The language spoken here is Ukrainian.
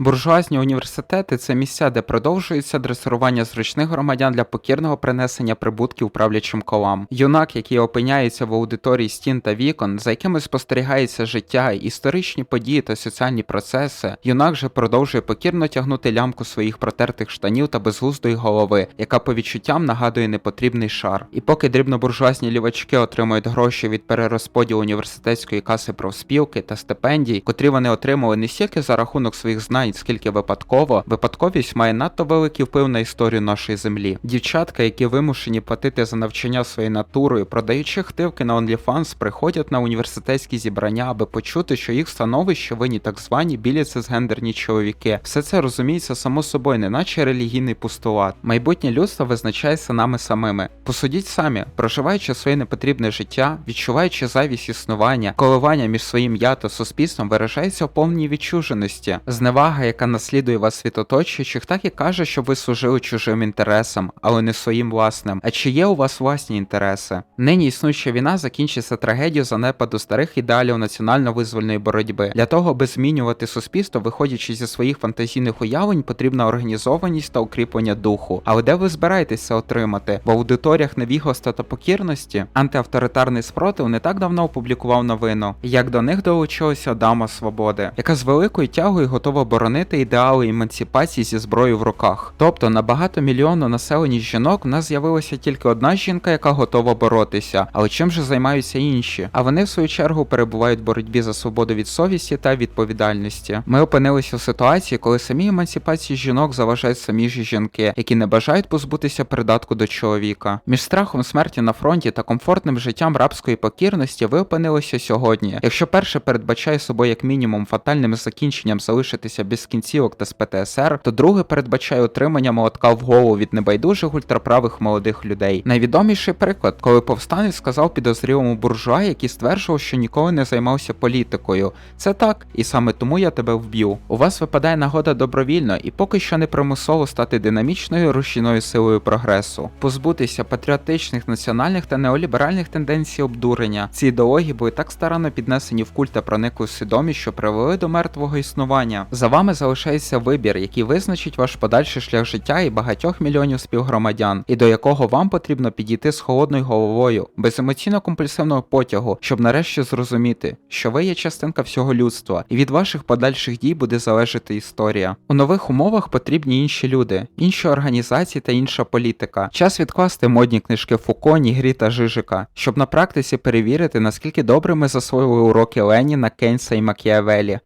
Буржуазні університети це місця, де продовжується дресирування зручних громадян для покірного принесення прибутків правлячим колам. Юнак, який опиняється в аудиторії стін та вікон, за якими спостерігається життя, історичні події та соціальні процеси, юнак же продовжує покірно тягнути лямку своїх протертих штанів та безглуздої голови, яка по відчуттям нагадує непотрібний шар. І поки дрібнобуржуазні лівачки отримують гроші від перерозподілу університетської каси профспілки та стипендій, котрі вони отримали не стільки за рахунок своїх знань, скільки випадково, випадковість має надто великий вплив на історію нашої землі. Дівчатка, які вимушені платити за навчання своєю натурою, продаючи хтивки на OnlyFans, приходять на університетські зібрання, аби почути, що їх становище винні так звані білі цисгендерні чоловіки. Все це розуміється само собою, неначе релігійний постулат. Майбутнє людство визначається нами самими. Посудіть самі, проживаючи своє непотрібне життя, відчуваючи завість існування, коливання між своїм я та суспільством виражається у повній відчуженості, зневага, яка наслідує вас від оточуючих, так і каже, щоб ви служили чужим інтересам, але не своїм власним. А чи є у вас власні інтереси? Нині існуюча війна закінчиться трагедією занепаду старих ідеалів національно-визвольної боротьби. Для того, аби змінювати суспільство, виходячи зі своїх фантазійних уявлень, потрібна організованість та укріплення духу. Але де ви збираєтеся отримати? В аудиторіях невігластва та покірності антиавторитарний спротив не так давно опублікував новину, як до них долучилася дама свободи, яка з великою тягою готова боронити ідеали емансипації зі зброєю в руках. Тобто на багатомільйонну населені жінок в нас з'явилася тільки одна жінка, яка готова боротися. Але чим же займаються інші? А вони в свою чергу перебувають в боротьбі за свободу від совісті та відповідальності. Ми опинилися в ситуації, коли самі емансипації жінок заважають самі ж жінки, які не бажають позбутися придатку до чоловіка. Між страхом смерті на фронті та комфортним життям рабської покірності ви опинилися сьогодні. Якщо перше передбачає собою як мінімум фатальним закінченням залишитися без кінцівок та з ПТСР, то друге передбачає отримання молотка в голову від небайдужих ультраправих молодих людей. Найвідоміший приклад, коли повстанець сказав підозрілому буржуа, який стверджував, що ніколи не займався політикою. Це так, і саме тому я тебе вб'ю. У вас випадає нагода добровільно і поки що не примусово стати динамічною рушійною силою прогресу, позбутися патріотичних, національних та неоліберальних тенденцій обдурення. Ці ідеології були так старанно піднесені в культ та проникли свідомість, що привели до мертвого існування. За вами залишається вибір, який визначить ваш подальший шлях життя і багатьох мільйонів співгромадян, і до якого вам потрібно підійти з холодною головою, без емоційно-компульсивного потягу, щоб нарешті зрозуміти, що ви є частинка всього людства, і від ваших подальших дій буде залежати історія. У нових умовах потрібні інші люди, інші організації та інша політика. Час відкласти модні книжки Фуко, Нігрі та Жижика, щоб на практиці перевірити, наскільки добре ми засвоїли уроки Леніна, Кейнса і Макіавелі.